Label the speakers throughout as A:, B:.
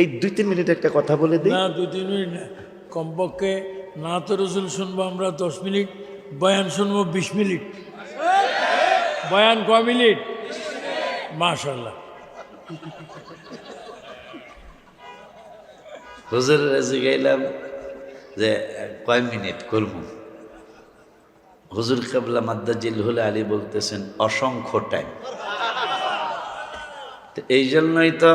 A: এই দুই তিন মিনিট একটা কথা বলে দিই।
B: না দুই তিন মিনিট না। কমপক্ষে না তো রসুল শুনব আমরা দশ মিনিট বয়ান শুনব বিশ মিনিট। বয়ান ক মিনিট? মাশাল্লাহ
C: হুজুর গেলাম যে কয় মিনিট করব? হুজুর কাবলা মাদ্দাজিল হলে আলী বলতেছেন অসংখ্য টাইম তো এই জন্যই তো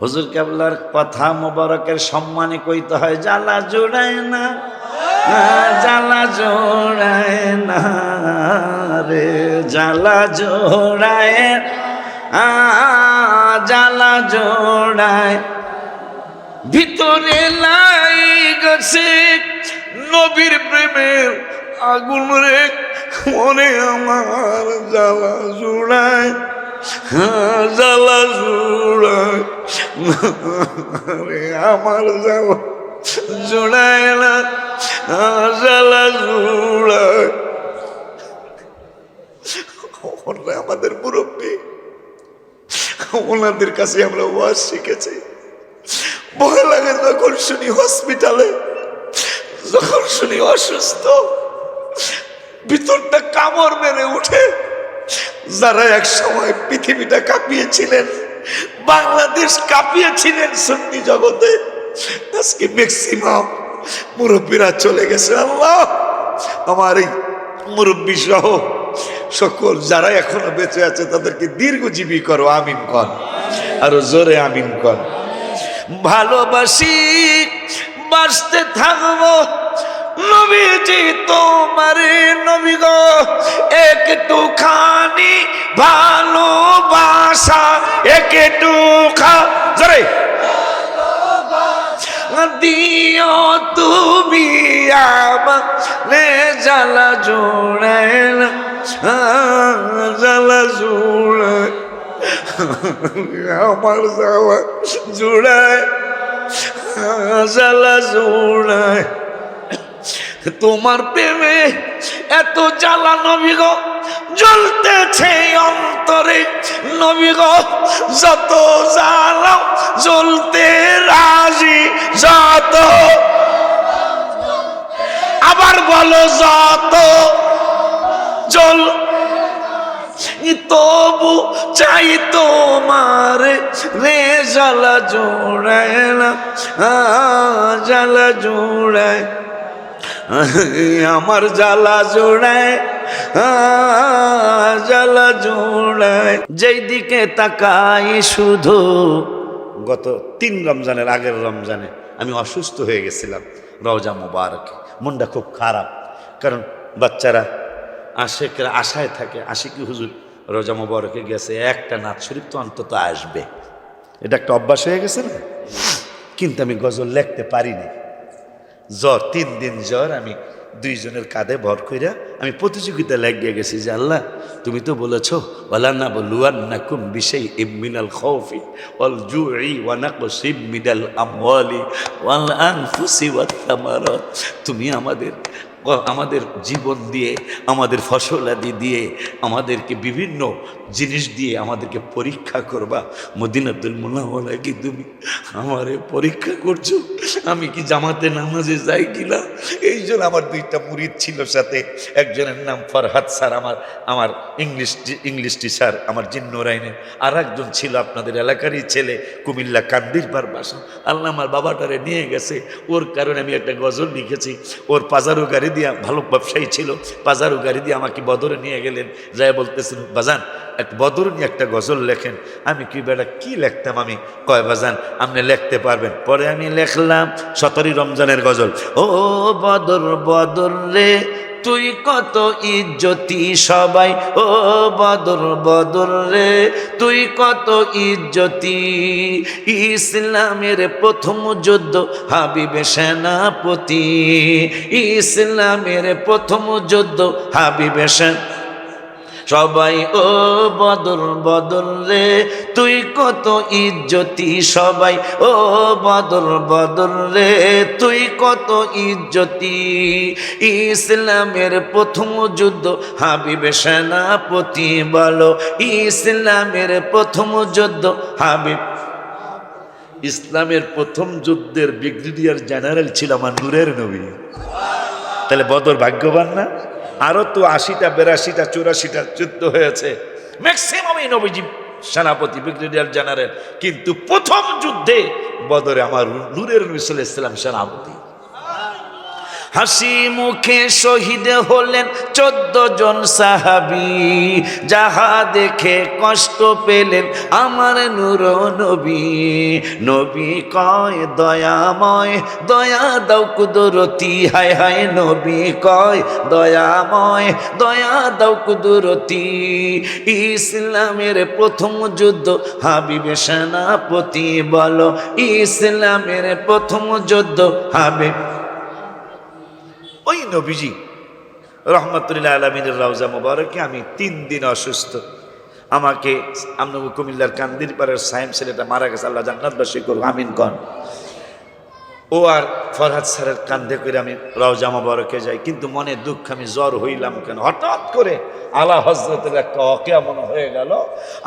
C: হুজুর কাবলার কথা মোবারকের সম্মানে কইতে হয় জ্বালা জোড়ায় না জ্বালা জোড়ায় না রে জ্বালা জোড়ায় আ, জ্বালা জোড়ায় ভিতরে লাই গেছে নবীর প্রেমের আগুন রে মনে আমার জ্বালা জোড়ায় জ্বালা জুড়ায় আমার
A: আমাদের মুরব্বী, ওনাদের কাছে আমরা ওয়াজ শিখেছি। ভয় লাগে যখন শুনি হসপিটালে, যখন শুনি অসুস্থ, ভিতরটা কামড় মেরে উঠে, যারা এক সময় পৃথিবীটা কাঁপিয়েছিলেন বাংলাদেশ কাঁপিয়েছিলেন সুন্নি জগতে। আজকে ম্যাক্সিমাম মুরব্বীরা চলে গেছে, আল্লাহ। আমার এই মুরব্বী সহ সকল যারা এখনও বেঁচে আছে, তাদেরকে দীর্ঘজীবী করো, আমিন কন আরও জোরে আমিন কন ভালোবাসি, বাঁচতে থাকব। নবীজি তোমারে, নবী গো, একটুখানি ভালোবাসা একটু খা দিও তুমি আমারে জ্বালা জোড়ায় না জ্বালা জোড়ায় আমার যাওয়া জোড়ায় জ্বালা জোড়ায় তোমার প্রেমে এত জ্বালা নবী গো, জ্বলতেছে অন্তরে। নবী গো, যত জ্বালাও জ্বলতে রাজি, যত। আবার বলো যত জল তবু চাই তোমার রে, জ্বালা জোড়ায় না জ্বালা জোড়ায়। আমার জ্বালা জোড়ায় জ্বালা জোড়ায়। যেই দিকে তাকাই শুধু গত তিন রমজানের আগের রমজানে আমি অসুস্থ হয়ে গেছিলাম রওজা মুবারক। মনটা খুব খারাপ, কারণ বাচ্চারা আশেকরা আশায় থাকে, আশিকি হুজুর রোজা মুবারকে গেছে, একটা নাচ শরীফ তো অন্তত আসবে। এটা একটা অভ্যাস হয়ে গেছে না? কিন্তু আমি গজল লিখতে পারিনি। জ্বর, তিন দিন জ্বর, আমি দুইজনের কাঁধে ভর কইরা আমি প্রতিযোগিতা লাগিয়ে গেছি যে আল্লাহ, তুমি তো বলেছ ওয়ালান্না বলুয়ান্না কুম বিশাই ইমিনাল খৌফি ওয়াল জুই ওয়ানাকসিব মিনাল আমওয়ালি ওয়াল আনফুসি ওয়াত তুমি আমাদের আমাদের জীবন দিয়ে, আমাদের ফসলাদি দিয়ে, আমাদেরকে বিভিন্ন জিনিস দিয়ে আমাদেরকে পরীক্ষা করবা। মদিনাতুল মোলাওয়ালা কি তুমি আমারে পরীক্ষা করছ? আমি কি জামাতে নামাজে যাই কিনা এই জন্য আমার দুইটা মুরিদ ছিল সাথে। একজনের নাম ফরহাদ স্যার, আমার আমার ইংলিশ ইংলিশ টিচার, আমার জিন্নরাইনের আর একজন ছিল আপনাদের এলাকারই ছেলে, কুমিল্লা কান্দিরবার বাসা। আল্লাহ আমার বাবাটারে নিয়ে গেছে। ওর কারণে আমি একটা গজল লিখেছি। ওর পাজারু গাড়ি দিয়ে, ভালো ব্যবসায়ী ছিল বাজারু গাড়ি দিয়ে আমাকে বদরে নিয়ে গেলেন। যাই বলতেছেন, বাজান, এক বদর নিয়ে একটা গজল লেখেন। আমি কি বেটা, কি লেখতাম আমি? কয়, বাজান, আপনি লেখতে পারবেন। পরে আমি লেখলাম, সতেরোই রমজানের গজল, ও বদর বদর রে তুই কত ইজ্জতি সবাই, ও বদর বদর রে। তুই কত ইজ্জতি, ইসলামের প্রথম যুদ্ধ হাবিবে সেনাপতি। ইসলামের প্রথম যুদ্ধ হাবিবে সেন সবাই, ও বদর বদল রে, তুই কত ইজ্জতি সবাই, ও বদর বদল রে, তুই কত ইজ্জতি। ইসলামের প্রথম যুদ্ধ, হাবিবে সেনাপতি বলো, ইসলামের প্রথম যুদ্ধ, হাবিব। ইসলামের প্রথম যুদ্ধের ব্রিগেডিয়ার জেনারেল ছিল আমার নূরের নবী। তাহলে বদর ভাগ্যবান না? আরও তো আশিটা, বেরাশিটা, চুরাশিটা যুদ্ধ হয়েছে। ম্যাক্সিমাম এই নবীজি সেনাপতি, ব্রিগেডিয়ার জেনারেল। কিন্তু প্রথম যুদ্ধে বদরে আমার নূরের নবী ইসলাম সেনাপতি। হাসি মুখে শহীদ হলেন চোদ্দ জন সাহাবি। যাহা দেখে কষ্ট পেলেন আমার নূর নবী। নবী কয়, দয়াময়, দয়া দাও কুদরতি। হায় হায়, নবী কয়, দয়াময়, দয়া দাও কুদরতি। ইসলামের প্রথম যুদ্ধ হাবিবে সেনাপতি বলো। ইসলামের প্রথম যুদ্ধ হাবিব ওই নবীজি রহমতুল্লাহ আলমিনের রাউজা মোবারকে আমি তিন দিন অসুস্থ। আমাকে আমনবু কুমিল্লার কান্দির পাড়ের সায়েম ছেলেটা মারা গেছে, আল্লাহ জান্নাতবাসী করুক, আমিন কন। ও আর ফরহাদ স্যারের কান্দে করে আমি রওজা মোবারকে যাই, কিন্তু মনে দুঃখ, আমি জ্বর হইলাম কেন? হঠাৎ করে আলা হজরতের একটা অকেয়া মনে হয়ে গেল।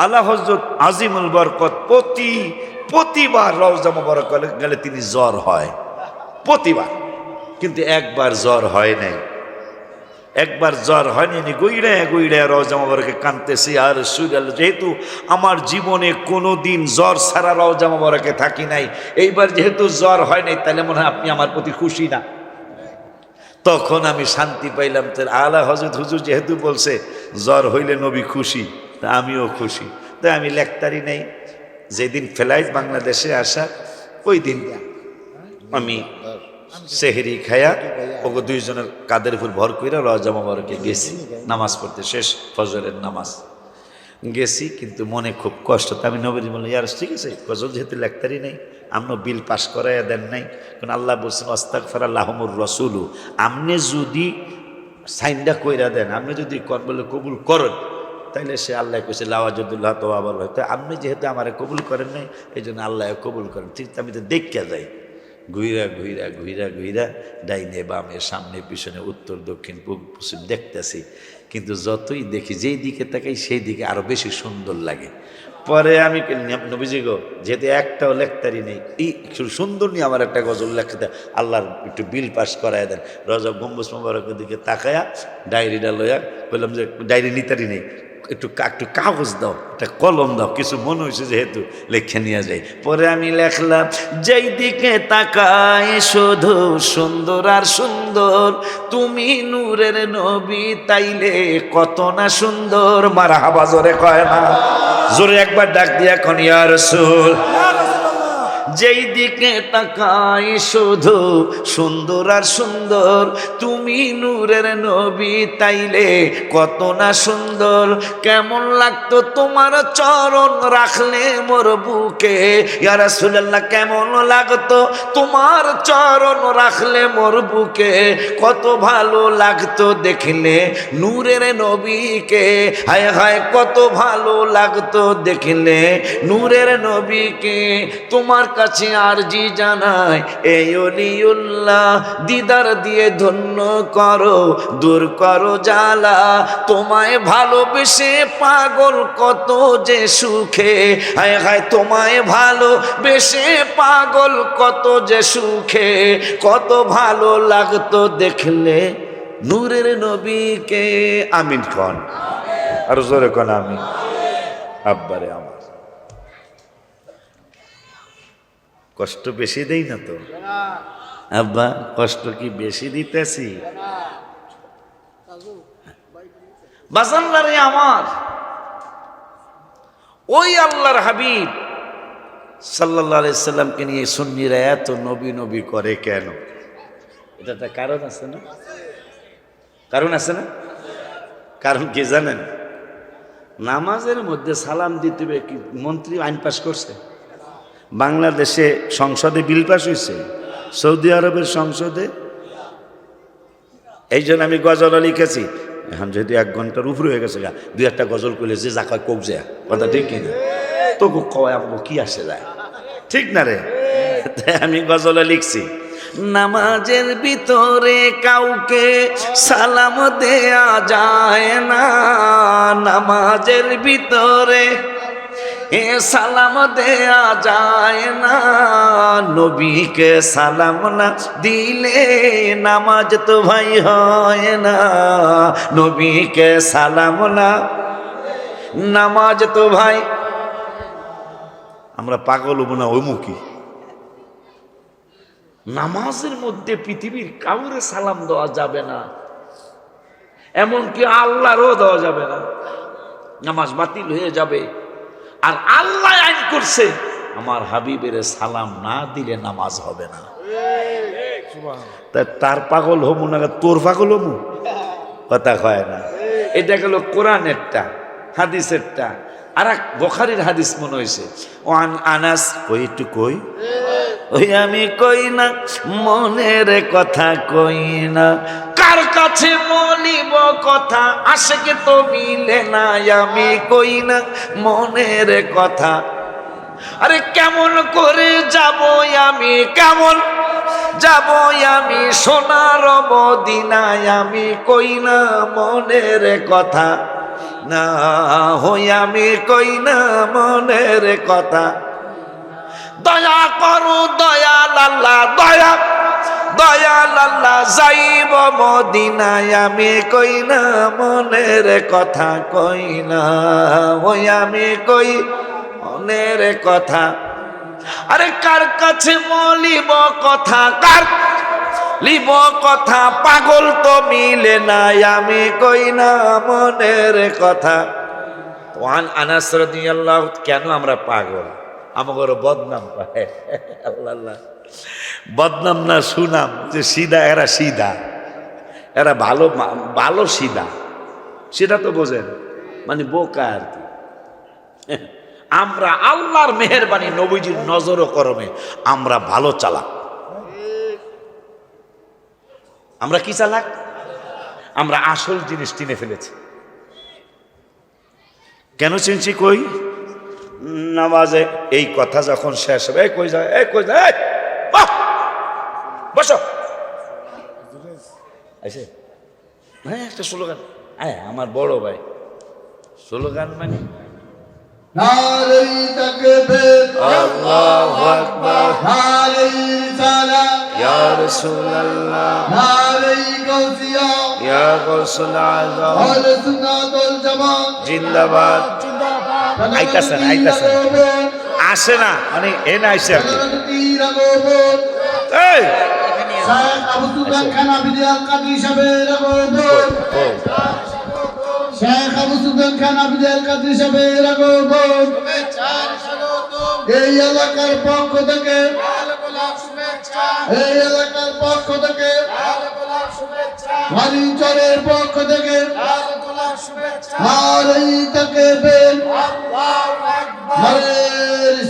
A: আলা হজরত আজিমুল বরকত প্রতি, প্রতিবার রওজা মোবারক গেলে তিনি জ্বর হয়। প্রতিবার। কিন্তু একবার জ্বর হয় নাই। একবার জ্বর হয়নি নি, গুইড়ে গুইড়ে রওজামাবরকে কানতেছি আর সুরাল, যেহেতু আমার জীবনে কোনো দিন জ্বর ছাড়া রওজামাবরকে থাকি নাই, এইবার যেহেতু জ্বর হয় নাই, তাহলে মনে হয় আপনি আমার প্রতি খুশি না। তখন আমি শান্তি পাইলাম তো আলা হজরত হুজুর যেহেতু বলছে, জ্বর হইলে নবী খুশি, তা আমিও খুশি। তাই আমি লেখতারি নেই, যেদিন ফ্লাইট বাংলাদেশে আসা, ওই দিন আমি সেহেরি খায়া ওগো দুইজনের কাদের উপর ভর কইরা রজা মোবারকে গেছি। নামাজ পড়তে শেষ, ফজরের নামাজ। গেছি কিন্তু মনে খুব কষ্ট। তা আমি নবীর বললাম, ইয়ার ঠিক আছে? গজল যেহেতু লেখতারি নেই আমরা বিল পাশ করাইয়া দেন নাই। কারণ আল্লাহ বলছেন অস্তাক ফেরাল্লাহমুর রসুলু। আপনি যদি সাইনটা কইরা দেন আপনি যদি কর, বলে কবুল করেন, তাইলে সে আল্লাহ কইছে লাওয়াজুদ্দুল্লাহ তো আবার হয়তো আপনি যেহেতু আমার কবুল করেন নাই এই জন্য আল্লাহ কবুল করেন। ঠিক আমি তো দেখিয়া যাই ঘুইরা ঘুইরা ঘুইরা ঘুইরা ডাইনে, বামে, সামনে, পিছনে, উত্তর, দক্ষিণ পূর্ব পশ্চিম দেখতেছি। কিন্তু যতই দেখি, যেই দিকে তাকাই, সেই দিকে আরও বেশি সুন্দর লাগে। পরে আমি নবীজি গো, যেহেতু একটাও লেখতারি নেই, এই সুন্দর নিয়ে আমার একটা গজল লেখতে আল্লাহর একটু বিল পাস করায় দেন। রজব গম্বুজ মোবারকের দিকে তাকায়া ডায়েরিটা লইয়া বললাম যে, ডায়েরি নিতারি নেই। একটু একটু কাগজ দাও, একটা কলম দাও, কিছু মনে হয়েছে যেহেতু লেখে নিয়ে যাই। পরে আমি লেখলাম যেই দিকে তাকায় শুধু সুন্দর আর সুন্দর, তুমি নূরের নবী, তাইলে কত না সুন্দর। মারা হাবা জোরে কয় না। জোরে একবার ডাক দিয়া এখন ইয়ার রসুল যেই দিকে তাকাই শুধু সুন্দর আর সুন্দর, তুমি নূরের নবী তাইলে কত না সুন্দর। কেমন লাগতো তোমার চরণ রাখলে মোর বুকে। ইয়া রাসূলুল্লাহ, কেমন লাগতো তোমার চরণ রাখলে মোর বুকে। কত ভালো লাগতো দেখলে নূরের নবীকে। হায় হায়, কত ভালো লাগতো দেখলে নূরের নবীকে। তোমার কাছে আরজি জানাই এই অলিউল্লাহ, দিদার দিয়ে ধন্য করো, দূর করো জ্বালা, তোমায় ভালোবেসে পাগল কত যে সুখে, হায় হায়, তোমায় ভালো বেশে পাগল কত যে সুখে, কত ভালো লাগতো দেখলে নূরের নবীকে। আমিন খন আর জোরে কন আমি আব্বারে আমার। কষ্ট বেশি দেই না তো। আব্বা, কষ্ট কি বেশি দিতেছি? বাজান্নারে আমার। ওই আল্লাহর হাবিব সাল্লাহ সাল্লামকে নিয়ে সুন্নিরা এত নবী নবী করে কেন? এটা একটা কারণ আছে না? কারণ আছে না? কারণ কি জানেন? নামাজের মধ্যে সালাম দিতে হবে কি মন্ত্রী আইন পাশ করছে? বাংলাদেশে সংসদে বিল পাস হয়েছে সৌদি আরবের সংসদে। এই জন্য আমি গজল লিখেছি। এখন যেহেতু এক ঘণ্টার উপরে হয়ে গেছে দুই একটা গজল করলে যে যা কয় কবজে কথা ঠিক কিনা? তবু কয় কি আসে যায়? ঠিক না রে? আমি গজলে লিখছি। নামাজের ভিতরে কাউকে সালাম দেয়া যায় না। নামাজের ভিতরে হে সালাম দেয়া যায় না। নবীকে সালাম না দিলে নামাজ তো ভাই হয় না। নবীকে সালাম না নামাজ তো ভাই। আমরা পাগল হব না ওইমুখী নামাজের মধ্যে পৃথিবীর কাউরে সালাম দেওয়া যাবে না। এমনকি আল্লাহরও দেওয়া যাবে না। নামাজ বাতিল হয়ে যাবে। আর আল্লাহ আইন করছে, আমার হাবিবের সালাম না দিলে নামাজ হবে না। তার পাগল হমু না, তোর পাগল হমু? কথা কয় না। এটা গেল কোরআনেরটা, হাদিসেরটা। আর এক বখারির হাদিস মনে হয়েছে, ওয়ান আনাস কই, একটু কই? ওই আমি কই না, মনের কথা কই না কার কাছে বলিব কথা? আশেকে তো মিলে না আমি কই না মনের কথা? আরে কেমন করে যাব আমি, কেমন? যাব আমি সোনার মদিনায়, আমি কই না মনের কথা? না হই আমি কই না মনের কথা। দয়া করো দয়া লাল্লা দয়া দয়া লাল্লা যাইব মদিনায়, আমি কই না মনের কথা কই না ওই আমি কই মনের কথা। আরে কার কাছে মলিব কথা, কার লিব কথা? পাগল তো মিলে নাই, আমি কই না মনের কথা। ওয়ান আনাস কেন আমরা পাগল? আমাদের বদনাম পায়। আল্লাহ আল্লাহ। বদনাম না সুনাম, যে সিধা এরা সিধা এরা ভালো ভালো সিধা সেটা তো বোঝেন মানে বোকা আর কি। আমরা আল্লাহর মেহরবানি নবীজির নজর ও করমে, আমরা ভালো চালাক। আমরা কি চালাক? আমরা আসল জিনিস চিনে ফেলেছি। কেন চিনছি কই? নামাজে এই কথা যখন শেষ হবে কই যায় কই যায় বাহ! বসো। আছে হ্যাঁ একটা স্লোগান। হ্যাঁ আমার বড় ভাই। স্লোগান মানে? ইয়া ইয়া জিন্দাবাদ। আইতাছেন, আইতাছেন। আসে না মানে এ না আইসে আর কি। এই!
D: শায়েখ আবু সুফিয়ান খান আবিদি আল কাদরি সাহেবের
A: ও,
D: শেখ আবু সুফিয়ান খান আবিদি আল কাদরি সাহেবের আগমন এই এলাকার পক্ষ থেকে এই এলাকার পক্ষ থেকে মানিচরের পক্ষ থেকে আর এই থেকে বেন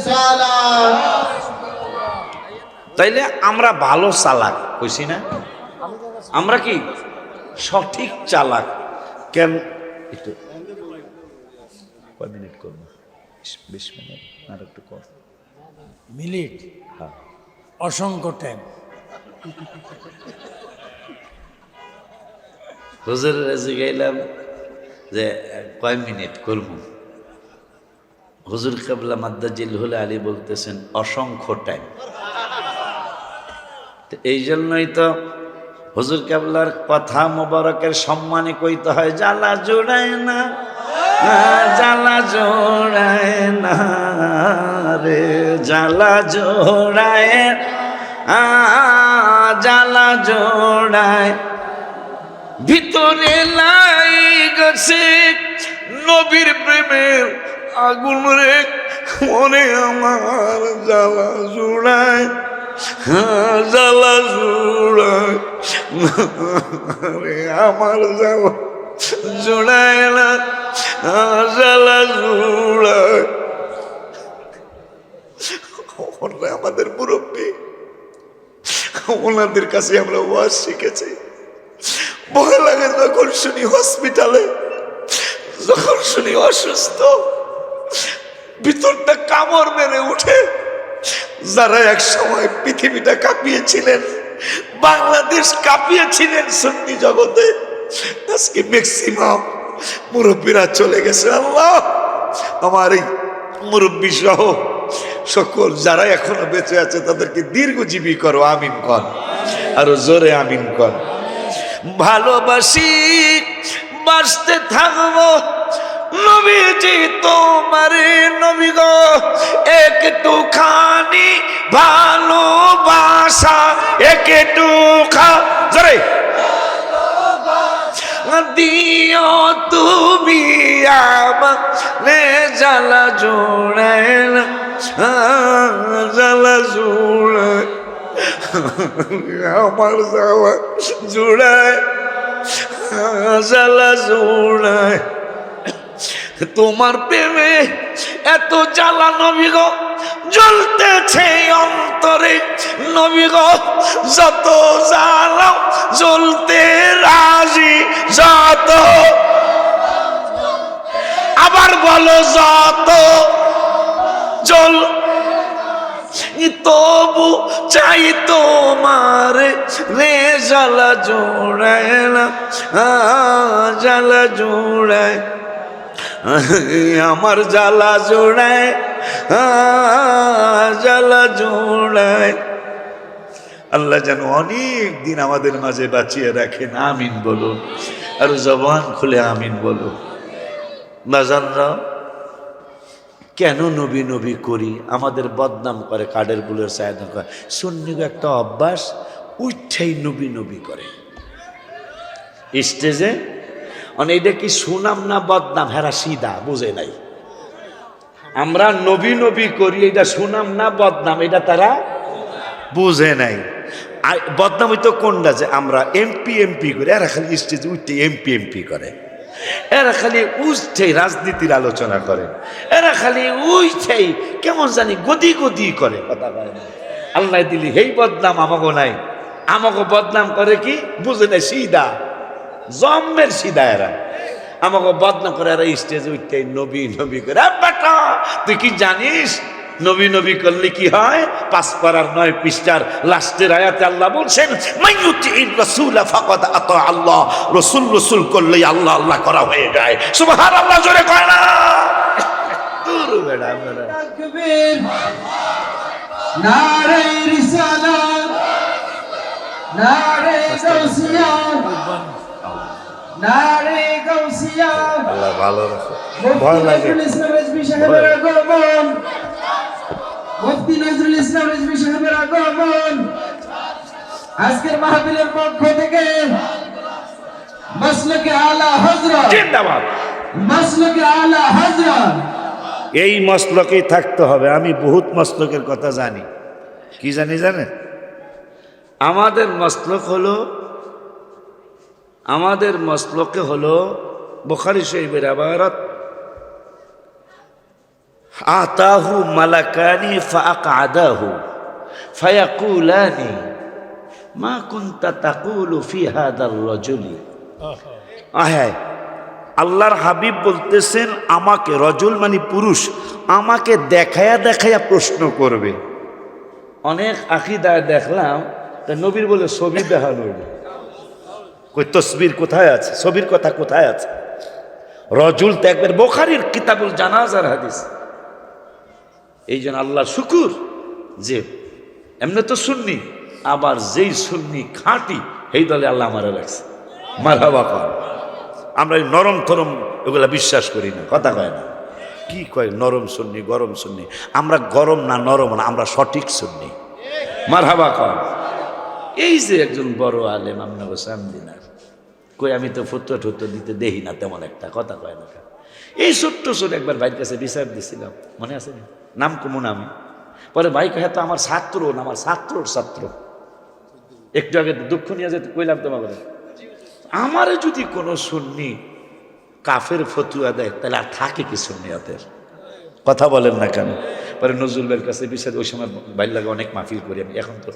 D: সালাম
A: তাইলে আমরা ভালো চালাক কইছি না? আমরা কি সঠিক চালাক? কেন? একটু কয় মিনিট করব? বিশ- মিনিট আর একটু কর।
B: মিনিট?
A: হ্যাঁ।
B: অসংখ্য টাইম
C: হুজুর রাজি গাইলাম যে কয় মিনিট করব? হুজুর কাবলা মাদ্দাজিল হলে আলী বলতেছেন অসংখ্য টাইম এই জন্যই তো হুজুর কাবলার কথা মোবারকের সম্মানে কইতে হয়, জ্বালা জোড়ায় না, জ্বালা জোড়ায় না রে, জ্বালা জোড়ায় জ্বালা জোড়ায় ভিতরে লাই গেছে নবীর প্রেমের আগুন রে, মনে আমার জ্বালা জুড়ায় আমার জ্বালা জুড়ায় না আমাদের মুরব্বী। ওনাদের কাছে আমরা ওয়াজ শিখেছি। ভয় লাগে যখন শুনি হসপিটালে যখন শুনি অসুস্থ, ভিতরটা কামড় মেরে উঠে। যারা এক সময় পৃথিবীটা কাঁপিয়েছিলেন, বাংলাদেশ কাঁপিয়েছিলেন সুন্নি জগতে, আজকে ম্যাক্সিমাম মুরব্বীরা চলে গেছে। আল্লাহ, আমার এই
A: মুরব্বী সহ সকল যারা এখনও বেঁচে আছে, তাদেরকে দীর্ঘজীবী করো, আমিন কর। আরও জোরে আমিন কর। ভালোবাসি, বাঁচতে থাকব নবীজি তোমার নবী গো একটু খানি ভালোবাসা একটু খা জরে। দিও তুমি আমারে জ্বালা জোড়ায় না জ্বালা জোড়ায়। আমার জ্বালা জোড়ায় জ্বালা জোড়ায়। তোমার প্রেমে এত জ্বালা নবী গো, জ্বলতেছে অন্তরে। নবী গো, যত জ্বালাও, জ্বলতে রাজি, যত। আবার বলো যত। জল তবু চাই তোমার রে, জ্বালা জোড়ায় না জ্বালা জোড়ায়। আমার জ্বালা জোড়ায় জ্বালা জোড়ায়। আল্লাহ যেন অনেক দিন আমাদের মাঝে বাঁচিয়ে রাখেন। আমিন বলো। আর জবান খুলে আমিন বলো। বাজানরা কেন নবী নবী করি? আমাদের বদনাম করে কাঠেরগুলোর চাহিদা করে। সুন্নিগ একটা অভ্যাস উচ্ছাই নবী নবী করে। স্টেজে মানে এটা কি সুনাম না বদনাম? হেরা সিধা, বুঝে নাই। আমরা নবী নবী করি এটা সুনাম না বদনাম এটা তারা বুঝে নাই। আর বদনাম হইতো কোনটা যে আমরা এমপি এমপি করি, এরা খালি স্টেজে উঠতে এমপি এমপি করে। এরা খালি উঠছেই রাজনীতির আলোচনা করে। এরা খালি উঠছেই কেমন জানি গদি গদি করে, কথা না। আল্লাহ দিলি, হেই বদনাম আমাকে নাই। আমাকে বদনাম করে কি? বুঝে নাই, সিধা। জম্মের সিধা এরা আমাকে বদনাম করে এরা স্টেজে উঠতে নবী নবী করে। "আ বেটা তুই কি জানিস? নবী নবী করলে কি হয়? পাঁচ পারার নয় পৃষ্ঠার লাস্টের আয়াতে আল্লাহ বলছেন আল্লাহ। রসুল রসুল করলেই আল্লাহ আল্লাহ করা হয়ে যায়। সুবহানাল্লাহ জোরে কয় না। দূর বেড়া বেড়া
D: নারে রিসালাত নারে নারে গাউসিয়া।
A: আল্লাহ ভালো রাখো। ভয় লাগে।
D: ইসলাম রেজবি সাহেবের আগমন। মুফতি নজরুল ইসলাম রেজবি সাহেবের আগমন। আজকের মাহফিলের পক্ষ থেকে মাসলকে আলা হযরত।
A: জিন্দাবাদ।
D: মাসলকে আলা হযরত।
A: এই মস্তকেই থাকতে হবে। আমি বহুত মস্তকের কথা জানি। কি জানি জানেন? আমাদের মস্তক হলো আমাদের মস্তকে হলো বোখারি শরীফের আবারত। আতাহু মালাকানি ফাক আদাহু ফায়াকুলানি, মা কুনতা তাকুলু ফি হাদার রজুলি। আহে আল্লাহর হাবিব বলতেছেন, আমাকে রজুল মানে পুরুষ, আমাকে দেখায়া দেখায়া প্রশ্ন করবে। অনেক আকিদায় দেখলাম, তা নবীর বলে ছবি দেখানো। কই, তসবির কোথায় আছে? ছবির কথা কোথায় আছে? রজুল তো একবার বোখারির কিতাবুল জানাজার হাদিস। এই জন্য আল্লাহ শুকুর যে এমনি তো শুননি আবার যেই শুননি খাঁটি এই দলে আল্লাহ আমারে রাখছে। মারহাবা কর। আমরা এই নরম থরম ওগুলা বিশ্বাস করি না, কথা কয় না। কি কয়, নরম শুননি গরম শুননি আমরা গরম না নরম না, আমরা সঠিক শুননি মারহাবা কর। এই যে একজন বড় আলেম আপনাকে সামদিনার কই, আমি তো ফুটো ঠুতো দিতে দেহি না, তেমন একটা কথা কয় না এই ছোট্ট, ছোট একবার ভাইয়ের কাছে বিচার দিছিলাম, মনে আছে? নাম কুমুন আমি। পরে ভাই কহে তো আমার ছাত্র, না আমার ছাত্রর ছাত্র। একটু আগে দুঃখ নিয়ে যেতে কইলাম তোমাকে। আমারে যদি কোনো সুন্নি কাফের ফতুয়া দেয়, তাহলে আর থাকে কি সুন্নিয়াতের? কথা বলেন না কেন? পরে নজরুল ভাইয়ের কাছে বিচার ওই সময় ভাইয়ের লাগে অনেক মাহফিল করি আমি। এখন তো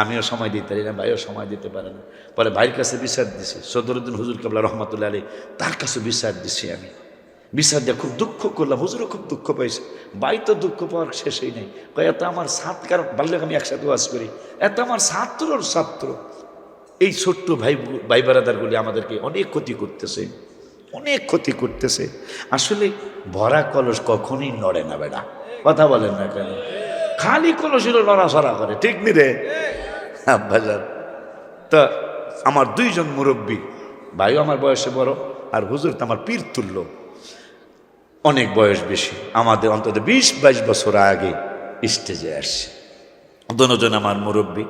A: আমিও সময় দিতে পারি না, ভাইও সময় দিতে পারে না। পরে ভাইয়ের কাছে বিচার দিছি, সদরুদ্দিন হুজুর কাবলা রহমতুল্লাহ আলী তার কাছে বিচার দিছি আমি। বিচার দিয়ে খুব দুঃখ করলাম, হুজুরও খুব দুঃখ পাইছে। ভাই তো দুঃখ পাওয়ার শেষই নেই। এত আমার সাত কারণ বাল্যক আমি একসাথে ওয়াজ করি। এত আমার ছাত্রর ছাত্র। এই ছোট্ট ভাই ভাই বারাদারগুলি আমাদেরকে অনেক ক্ষতি করতেছে। অনেক ক্ষতি করতেছে। আসলে ভরা কলস কখনই নড়ে না বেটা কথা বলেন না কেন? খালি কলসেরও নড়াচড়া করে, ঠিক নি রে? আব্বাজান তা আমার দুইজন মুরব্বী, ভাইও আমার বয়সে বড়, আর হুজুর তো আমার পীর তুল্য। অনেক বয়স বেশি, আমাদের অন্তত বিশ বাইশ বছর আগে স্টেজে আসছে। দুজন আমার মুরব্বী,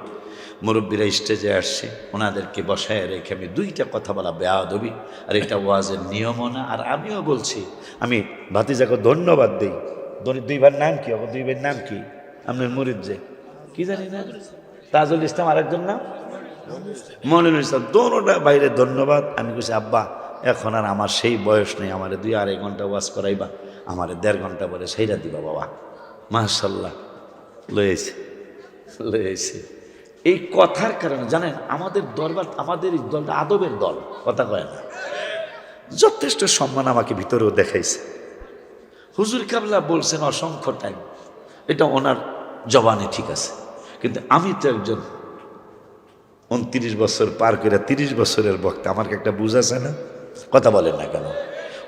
A: মুরব্বীরা স্টেজে আসছে, ওনাদেরকে বসায় রেখে আমি দুইটা কথা বলা বেয়াদবি, আর এটা ওয়াজের নিয়মও না, আর আমিও বলছি, আমি ভাতিজাকে ধন্যবাদ দিই। দুই ভাইয়ের নাম কি? দুই ভাইয়ের নাম কি? আপনার মুরিদ যে। কি জানি না? তাজুল ইসলাম আরেকজন নাম? মনিরুল ইসলাম। দোনোটা বাইরে ধন্যবাদ। আমি বলছি আব্বা, এখন আর আমার সেই বয়স নেই। আমার দুই আড়াই ঘণ্টা ওয়াজ করাইবা। আমার দেড় ঘণ্টা পরে সেইটা দিবা, বাবা। মাশাল্লাহ লয়েছে লয়েছে এই কথার কারণে, জানেন, আমাদের দরবার, আমাদের দলটা আদবের দল। কথা কয় না। যথেষ্ট সম্মান আমাকে ভিতরেও দেখাইছে। হুজুর কাবলা বলছেন অসংখ্য টাইম এটা ওনার জবানে ঠিক আছে। কিন্তু আমি তো একজন উনত্রিশ বছর পার করে তিরিশ বছরের বক্তা, আমার একটা বুঝ আছে না? কথা বলেন না কেন?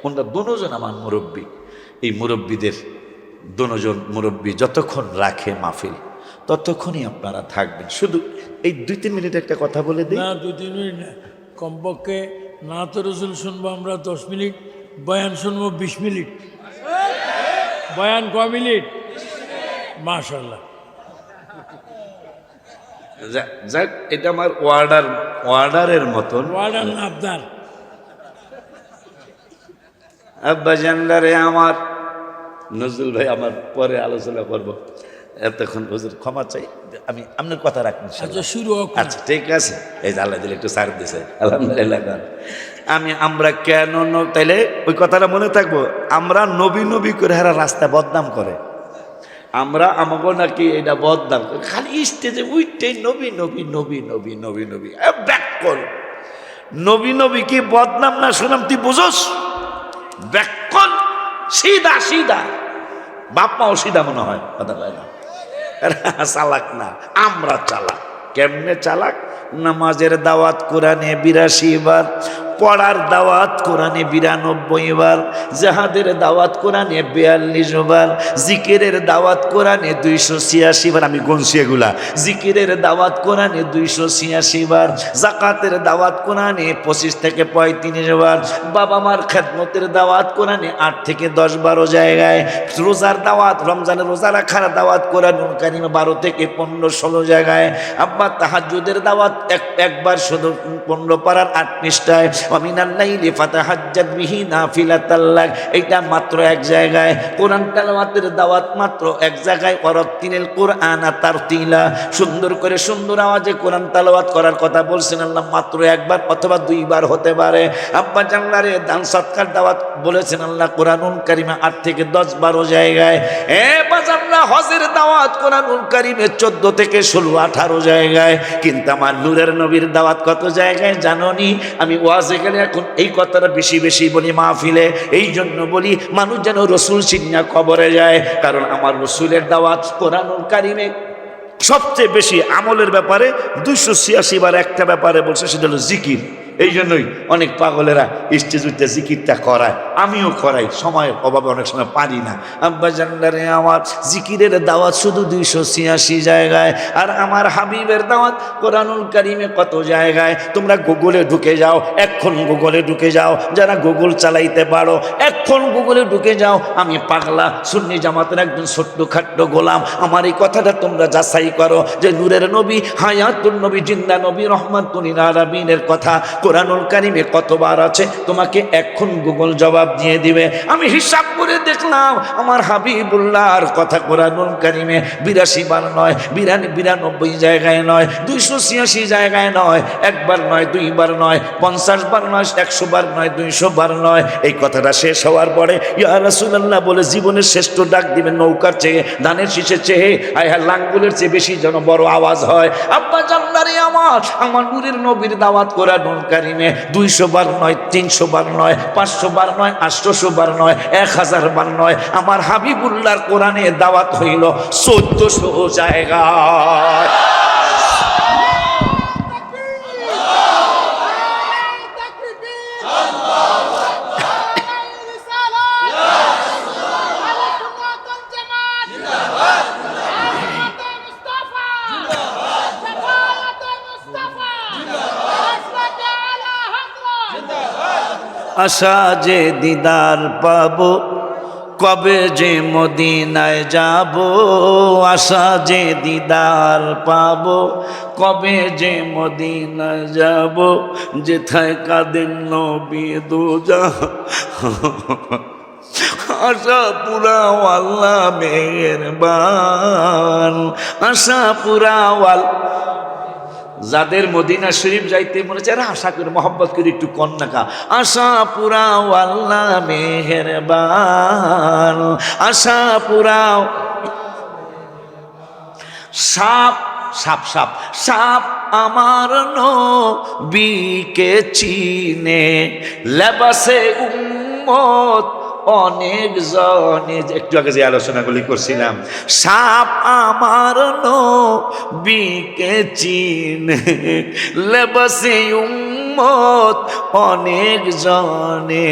A: ওনারা দোনোজন আমার মুরব্বী। এই মুরব্বীদের দোনোজন মুরব্বী যতক্ষণ রাখে মাহফিল, ততক্ষণই আপনারা থাকবেন। শুধু এই দুই তিন মিনিট একটা কথা বলে দিই।
B: না, দুই তিন মিনিট না। কমপক্ষে না তো রসুল শুনব আমরা দশ মিনিট বয়ান শুনব বিশ মিনিট বয়ান ক মিনিট? মাশাল্লাহ
A: যাক এটা আমার ওয়ার্ডার ওয়ার্ডারের মতন।
B: ওয়ার্ডার আবদার
A: আব্বা জানলারে আমার নজরুল ভাই আমার পরে আলোচনা করব। এতক্ষণ হুজুর ক্ষমা চাই আমি আপনার কথা রাখুন
B: আচ্ছা শুরু।
A: আচ্ছা ঠিক আছে। এই আল্লাহ দিলে একটু সার দিছে। আলহামদুলিল্লাহ। আমি, আমরা কেন তাইলে ওই কথাটা মনে থাকব, আমরা নবী নবী করে হারা রাস্তা বদনাম করে। আমরা আমাকে নাকি এটা বদনাম করে। খালি স্টেজে উইটাই নবী নবী নবী নবী নবী নবী ব্যাক কর। নবী নবী কি বদনাম না শুনাম তুই বুঝোস? ব্যাক কর, সিধা সিধা। বাপ মাও সিধা মনে হয়, কথা কয় না। চালাক না, আমরা চালাক। কেমনে চালাক? নামাজের দাওয়াত কোরআনে বিরাশি বার পড়ার দাওয়াত কোরআনে বিরানব্বই বার, জাহাদের দাওয়াত কোরআনে বিয়াল্লিশ বার, জিকিরের দাওয়াত কোরআনে দুইশো ছিয়াশি বার, আমি গনছি এগুলা। জিকিরের দাওয়াত কোরআনে দুইশো ছিয়াশি বার, জাকাতের দাওয়াত কোরআনে পঁচিশ থেকে পঁয়ত্রিশ বার, বাবা মার খেদমতের দাওয়াত কোরআনে আট থেকে দশ বারো জায়গায়, রোজার দাওয়াত, রমজানের রোজা রাখার দাওয়াত কোরআন কারিমে বারো থেকে পনেরো ষোলো জায়গায়, আব্বা তাহাজুদের দাওয়াত এক একবার শুধু পনেরো পাড়ার আট পৃষ্ঠায় অমিনাল্লাইলি নাফিলাতাল্লাহ এইটা মাত্র এক জায়গায়। কোরআন দাওয়াত মাত্র এক জায়গায়। কোরআন তার তিলা সুন্দর করে সুন্দর আওয়াজে কোরআন করার কথা বলছেন আল্লাহ মাত্র একবার অথবা দুইবার হতে পারে। আব্বা জানলারে দান সৎকার দাওয়াত বলেছেন আল্লাহ আট থেকে দশ বারো জায়গায়। এ হজের দাওয়াত কোরআনুল কারিমে চোদ্দ থেকে ষোলো, আঠারো জায়গায়। কিন্তু আমার নূরের নবীর দাওয়াত কত জায়গায় জাননি? আমি ওয়াজে গেলে এখন এই কথাটা বেশি বেশি বলি মাহফিলে, এই জন্য বলি মানুষ যেন রসুল চিন্না কবরে যায়, কারণ আমার রসুলের দাওয়াত কোরআনুল কারিমে সবচেয়ে বেশি আমলের ব্যাপারে দুইশো ছিয়াশি বার একটা ব্যাপারে বলছে, সেটা হলো জিকির। এই জন্যই অনেক পাগলেরা স্টেজ উঠতে জিকিরটা করায়। আমিও করাই, সময়ের অভাবে অনেক সময় পারি না। আব্বা জান্ডারে আমার জিকিরের দাওয়াত শুধু দুইশো ছিয়াশি জায়গায়, আর আমার হাবিবের দাওয়াত কোরআনুল কারিমে কত জায়গায়। তোমরা গুগলে ঢুকে যাও, এখন গুগলে ঢুকে যাও, যারা গুগল চালাইতে পারো, এখন গুগলে ঢুকে যাও। আমি পাগলা, সুন্নি জামাতের একজন ছোট্ট খাট্ট গোলাম। আমার এই কথাটা তোমরা যাচাই করো যে নূরের নবী হায়াতুল নবী, জিন্দা নবী, রহমাতুল আরাবিনের কথা। কোরআনুল কারিমে কতবার আছে, তোমাকে এখন গুগল জবাব দিয়ে দিবে। আমি হিসাব করে দেখলাম, আমার হাবিবুল্লাহর কথা কোরআনুল কারিমে বিরাশি বার নয়, বিরানি, বিরানব্বই জায়গায় নয়, দুইশো ছিয়াশি জায়গায় নয়, একবার নয়, দুইবার নয়, পঞ্চাশ বার নয়, একশো বার নয়, দুইশো বার নয়। এই কথাটা শেষ হওয়ার পরে, ইয়া রাসূলুল্লাহ বলে, জীবনের শ্রেষ্ঠ ডাক দিবেন নৌকার চেয়ে, ধানের শীষের চেয়ে, আয় হ্যাঁ লাঙ্গুলের চেয়ে বেশি যেন বড় আওয়াজ হয়। আব্বা জান্নারে আমার আমার নূরের নবীর দাওয়াত করা নুন কারিমে দুইশো বার নয়, তিনশো বার নয়, পাঁচশো বার নয়, আটশোশো বার নয়, এক হাজার বার নয়। আমার হাবিবুল্লাহর কোরআনে দাওয়াত হইল চোদ্দশো জায়গায়। আশা যে দিদার পাবো, কবে যে মদিনায় যাব, আশা যে দিদার পাবো, কবে যে মদিনায় যাব, যেথায় কাদের নবী দুজা। আশা পুরাও আল্লাহ মেহেরবান, আশা পুরাও আল্লাহ যাদের মদিনা শরীফ যাইতে মনে চায় আশা করে মোহাম্মত করে একটু কন্যাকা। আশা পুরাও আল্লাহ মেহেরবান। আশা পুরাও সাপ সাপ সাপ সাপ আমার নবীকে চিনে। লেবাসে উম্মত অনেক জনে একটু আগে যে আলোচনাগুলি করছিলাম সাপ আমার বিকে চিনে লেবাসে উম্মত অনেক জনে,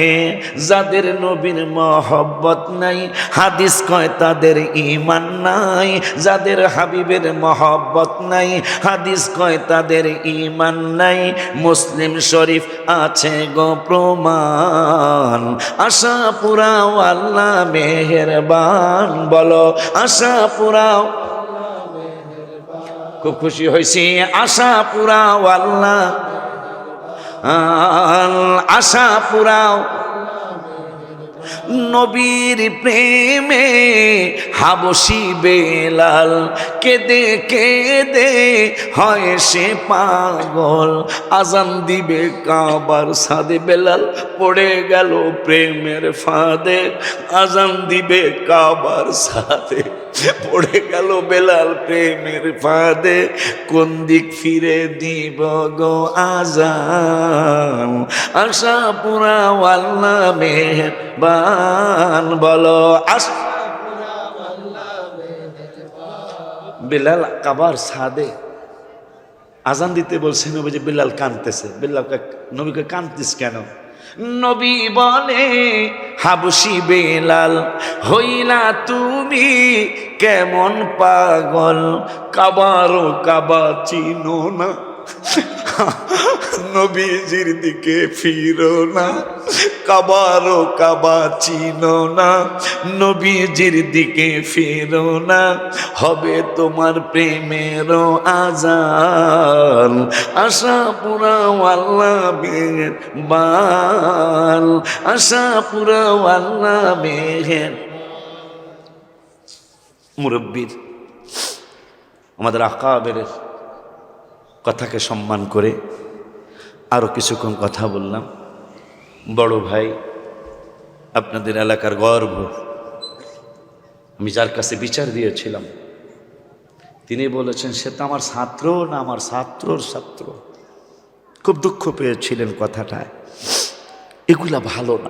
A: যাদের নবীর মহব্বত নাই, হাদিস কয় তাদের ইমান নাই, যাদের হাবিবের মহব্বত নাই, হাদিস কয় তাদের ইমান নাই, মুসলিম শরীফ আছে গো প্রমাণ, আশা পুরাও আল্লাহ মেহেরবান, বলো আশা পুরাও খুব খুশি হয়েছি, আশা পুরাও আল্লাহ আশা পুরাও। নবীর প্রেমে হাবসি বেলাল, কেদে কেদে হয় সে পাগল। আজান দিবে কাবার সাদে বেলাল, পড়ে গেল প্রেমের ফাঁদে। আজান দিবে কাবার সাদে পড়ে গেল বেলাল প্রেমের ফাঁদে, কোন দিক ফিরে দিব গো আজান? আশা পুরা আল্লাহ মেহরবান, বলো আস বেলাল কাবার সাদে আজান দিতে বলছে নবী যে বেলাল কানতেছে। বেলালকে, নবীকে কানতিস কেন? নবী বলে হাবসি বেলাল হইলা তুমি কেমন পাগল? কাবারও কাবা চিনো না। নবীজির দিকে ফিরো না, কাবারও কাবা চিনো না, নবীজির দিকে ফিরো না, হবে তোমার প্রেমেরও আজান, আশা পুরা আল্লাহ মেহের বাল আশা পুরা আল্লাহ মেহের মুরব্বীর, আমাদের আকাবের কথাকে সম্মান করে আরও কিছুক্ষণ কথা বললাম। বড় ভাই, আপনাদের এলাকার গর্ব। আমি যার কাছে বিচার দিয়েছিলাম, তিনি বলেছেন, সে তো আমার ছাত্র না, আমার ছাত্রর ছাত্র। খুব দুঃখ পেয়েছিলেন কথাটায়। এগুলা ভালো না।